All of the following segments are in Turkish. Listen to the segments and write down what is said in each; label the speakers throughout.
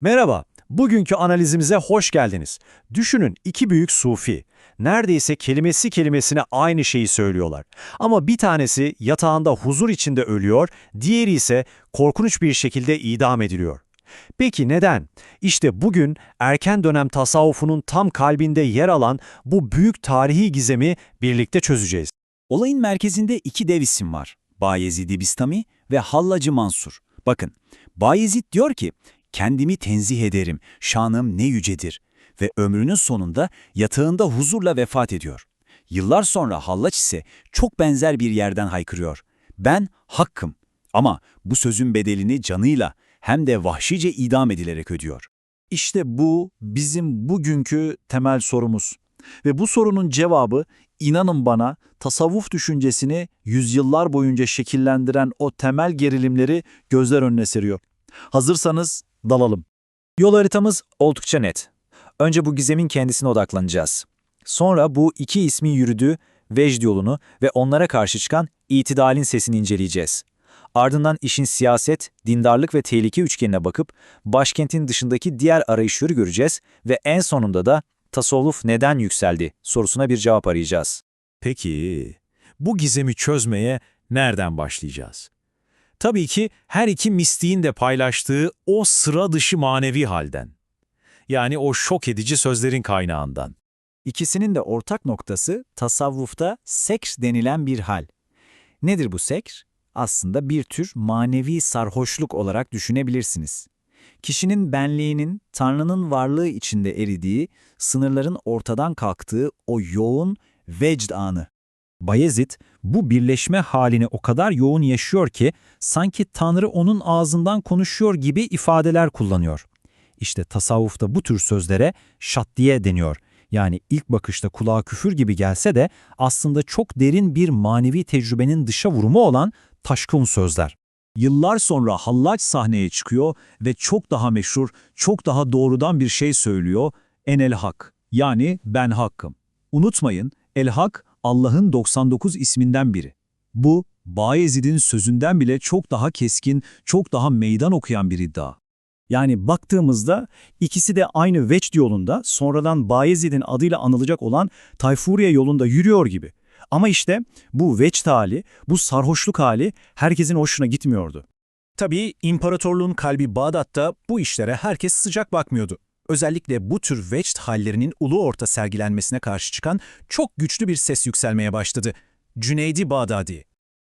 Speaker 1: Merhaba, bugünkü analizimize hoş geldiniz. Düşünün iki büyük sufi. Neredeyse kelimesi kelimesine aynı şeyi söylüyorlar. Ama bir tanesi yatağında huzur içinde ölüyor, diğeri ise korkunç bir şekilde idam ediliyor. Peki neden? İşte bugün erken dönem tasavvufunun tam kalbinde yer alan bu büyük tarihi gizemi birlikte çözeceğiz.
Speaker 2: Olayın merkezinde iki dev isim var. Bayezid-i Bistami ve Hallacı Mansur. Bakın, Bayezid diyor ki, kendimi tenzih ederim, şanım ne yücedir. Ve ömrünün sonunda yatağında huzurla vefat ediyor. Yıllar sonra Hallaç ise çok benzer bir yerden haykırıyor. Ben hakkım ama bu sözün bedelini canıyla hem de vahşice idam edilerek ödüyor.
Speaker 3: İşte bu bizim bugünkü temel sorumuz. Ve bu sorunun cevabı inanın bana tasavvuf düşüncesini yüzyıllar boyunca şekillendiren o temel gerilimleri gözler önüne seriyor. Hazırsanız dalalım.
Speaker 4: Yol haritamız oldukça net. Önce bu gizemin kendisine odaklanacağız. Sonra bu iki ismin yürüdüğü vecd yolunu ve onlara karşı çıkan itidalin sesini inceleyeceğiz. Ardından işin siyaset, dindarlık ve tehlike üçgenine bakıp başkentin dışındaki diğer arayışları göreceğiz ve en sonunda da tasavvuf neden yükseldi sorusuna bir cevap arayacağız.
Speaker 1: Peki, bu gizemi çözmeye nereden başlayacağız? Tabii ki her iki mistiğin de paylaştığı o sıra dışı manevi halden. Yani o şok edici sözlerin kaynağından.
Speaker 3: İkisinin de ortak noktası tasavvufta seks denilen bir hal. Nedir bu seks? Aslında bir tür manevi sarhoşluk olarak düşünebilirsiniz. Kişinin benliğinin Tanrı'nın varlığı içinde eridiği, sınırların ortadan kalktığı o yoğun vecd anı.
Speaker 5: Bayezid bu birleşme halini o kadar yoğun yaşıyor ki sanki Tanrı onun ağzından konuşuyor gibi ifadeler kullanıyor. İşte tasavvufta bu tür sözlere şattiye deniyor. Yani ilk bakışta kulağa küfür gibi gelse de aslında çok derin bir manevi tecrübenin dışa vurumu olan taşkın sözler.
Speaker 3: Yıllar sonra Hallaç sahneye çıkıyor ve çok daha meşhur, çok daha doğrudan bir şey söylüyor. Enel Hak, yani ben hakkım. Unutmayın, El Hak Allah'ın 99 isminden biri. Bu, Bayezid'in sözünden bile çok daha keskin, çok daha meydan okuyan bir iddia. Yani baktığımızda ikisi de aynı Vecd yolunda sonradan Bayezid'in adıyla anılacak olan Tayfuriye yolunda yürüyor gibi. Ama işte bu Vecd hali, bu sarhoşluk hali herkesin hoşuna gitmiyordu.
Speaker 6: Tabii imparatorluğun kalbi Bağdat'ta bu işlere herkes sıcak bakmıyordu. Özellikle bu tür vecd hallerinin ulu orta sergilenmesine karşı çıkan çok güçlü bir ses yükselmeye başladı. Cüneydi Bağdadi.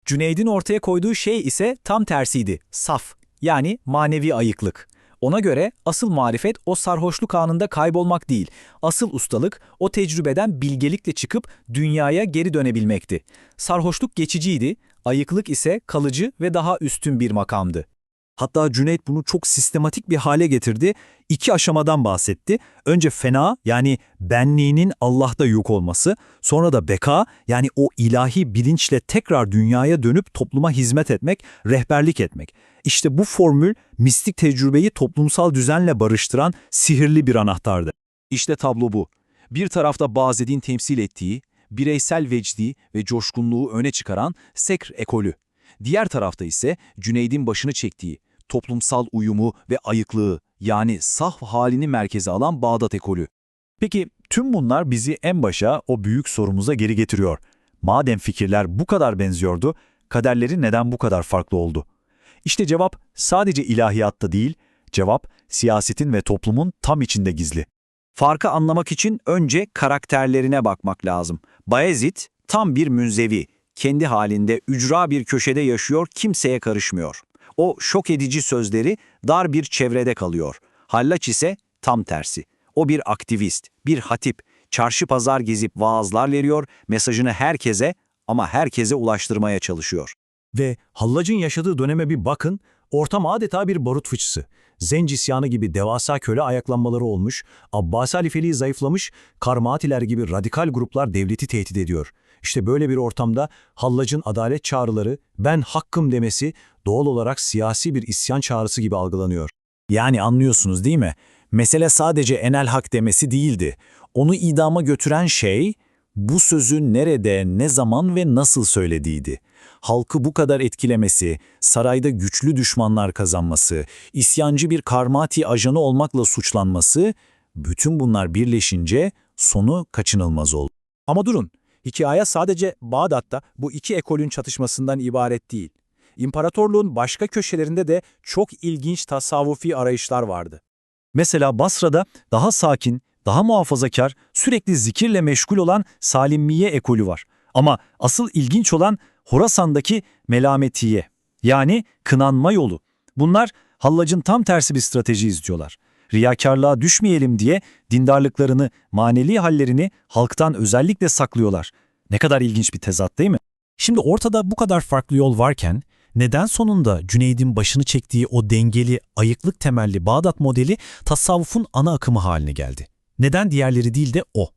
Speaker 6: Cüneyd'in ortaya koyduğu şey ise tam tersiydi. Saf, yani manevi ayıklık. Ona göre asıl marifet o sarhoşluk anında kaybolmak değil, asıl ustalık o tecrübeden bilgelikle çıkıp dünyaya geri dönebilmekti. Sarhoşluk geçiciydi, ayıklık ise kalıcı ve daha üstün bir makamdı.
Speaker 3: Hatta Cüneyt bunu çok sistematik bir hale getirdi. İki aşamadan bahsetti. Önce fena yani benliğinin Allah'ta yok olması, sonra da beka yani o ilahi bilinçle tekrar dünyaya dönüp topluma hizmet etmek, rehberlik etmek. İşte bu formül mistik tecrübeyi toplumsal düzenle barıştıran sihirli bir anahtardı. İşte tablo bu. Bir tarafta Bazed'in temsil ettiği, bireysel vecdi ve coşkunluğu öne çıkaran Sekr ekolü. Diğer tarafta ise Cüneyd'in başını çektiği, toplumsal uyumu ve ayıklığı yani saf halini merkeze alan Bağdat ekolü. Peki tüm bunlar bizi en başa o büyük sorumuza geri getiriyor. Madem fikirler bu kadar benziyordu, kaderleri neden bu kadar farklı oldu? İşte cevap sadece ilahiyatta değil, cevap siyasetin ve toplumun tam içinde gizli.
Speaker 2: Farkı anlamak için önce karakterlerine bakmak lazım. Bayezid tam bir münzevi, kendi halinde ücra bir köşede yaşıyor, kimseye karışmıyor. O şok edici sözleri dar bir çevrede kalıyor. Hallaç ise tam tersi. O bir aktivist, bir hatip, çarşı pazar gezip vaazlar veriyor, mesajını herkese ama herkese ulaştırmaya çalışıyor.
Speaker 6: Ve Hallac'ın yaşadığı döneme bir bakın, ortam adeta bir barut fıçısı. Zenc isyanı gibi devasa köle ayaklanmaları olmuş, Abbasi halifeliği zayıflamış, Karmatiler gibi radikal gruplar devleti tehdit ediyor. İşte böyle bir ortamda Hallac'ın adalet çağrıları, ben hakkım demesi doğal olarak siyasi bir isyan çağrısı gibi algılanıyor.
Speaker 3: Yani anlıyorsunuz değil mi? Mesele sadece enel hak demesi değildi. Onu idama götüren şey bu sözü nerede, ne zaman ve nasıl söylediğiydi.
Speaker 2: Halkı bu kadar etkilemesi, sarayda güçlü düşmanlar kazanması, isyancı bir karmati ajanı olmakla suçlanması, bütün bunlar birleşince sonu kaçınılmaz oldu.
Speaker 6: Ama durun, hikaye sadece Bağdat'ta bu iki ekolün çatışmasından ibaret değil. İmparatorluğun başka köşelerinde de çok ilginç tasavvufi arayışlar vardı.
Speaker 3: Mesela Basra'da daha sakin, daha muhafazakar, sürekli zikirle meşgul olan Salimmiye ekolü var. Ama asıl ilginç olan Horasan'daki melametiye, yani kınanma yolu. Bunlar Hallac'ın tam tersi bir strateji izliyorlar. Riyakarlığa düşmeyelim diye dindarlıklarını, manevi hallerini halktan özellikle saklıyorlar. Ne kadar ilginç bir tezat değil mi?
Speaker 7: Şimdi ortada bu kadar farklı yol varken neden sonunda Cüneyd'in başını çektiği o dengeli, ayıklık temelli Bağdat modeli tasavvufun ana akımı haline geldi? Neden diğerleri değil de o?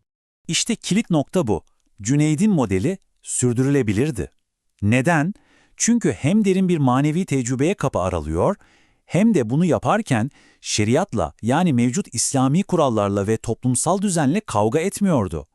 Speaker 2: İşte kilit nokta bu. Cüneyd'in modeli sürdürülebilirdi. Neden? Çünkü hem derin bir manevi tecrübeye kapı aralıyor, hem de bunu yaparken şeriatla yani mevcut İslami kurallarla ve toplumsal düzenle kavga etmiyordu.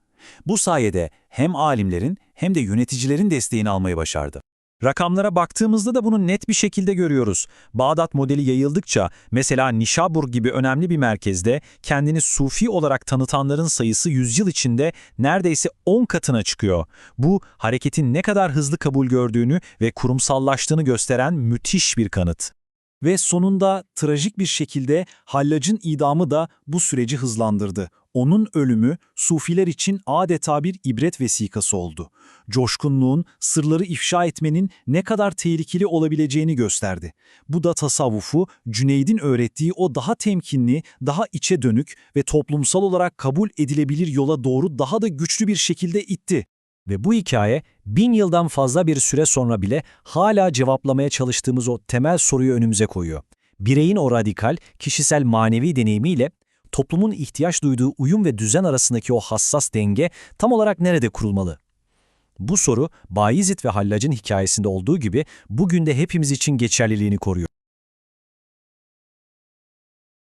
Speaker 2: Bu sayede hem alimlerin hem de yöneticilerin desteğini almayı başardı.
Speaker 3: Rakamlara baktığımızda da bunu net bir şekilde görüyoruz. Bağdat modeli yayıldıkça mesela Nişabur gibi önemli bir merkezde kendini sufi olarak tanıtanların sayısı yüzyıl içinde neredeyse 10 katına çıkıyor. Bu hareketin ne kadar hızlı kabul gördüğünü ve kurumsallaştığını gösteren müthiş bir kanıt. Ve sonunda trajik bir şekilde Hallac'ın idamı da bu süreci hızlandırdı. Onun ölümü Sufiler için adeta bir ibret vesikası oldu. Coşkunluğun, sırları ifşa etmenin ne kadar tehlikeli olabileceğini gösterdi. Bu da tasavvufu Cüneyd'in öğrettiği o daha temkinli, daha içe dönük ve toplumsal olarak kabul edilebilir yola doğru daha da güçlü bir şekilde itti. Ve bu hikaye bin yıldan fazla bir süre sonra bile hala cevaplamaya çalıştığımız o temel soruyu önümüze koyuyor. Bireyin o radikal, kişisel manevi deneyimiyle toplumun ihtiyaç duyduğu uyum ve düzen arasındaki o hassas denge tam olarak nerede kurulmalı? Bu soru Bayezid ve Hallac'ın hikayesinde olduğu gibi bugün de hepimiz için geçerliliğini koruyor.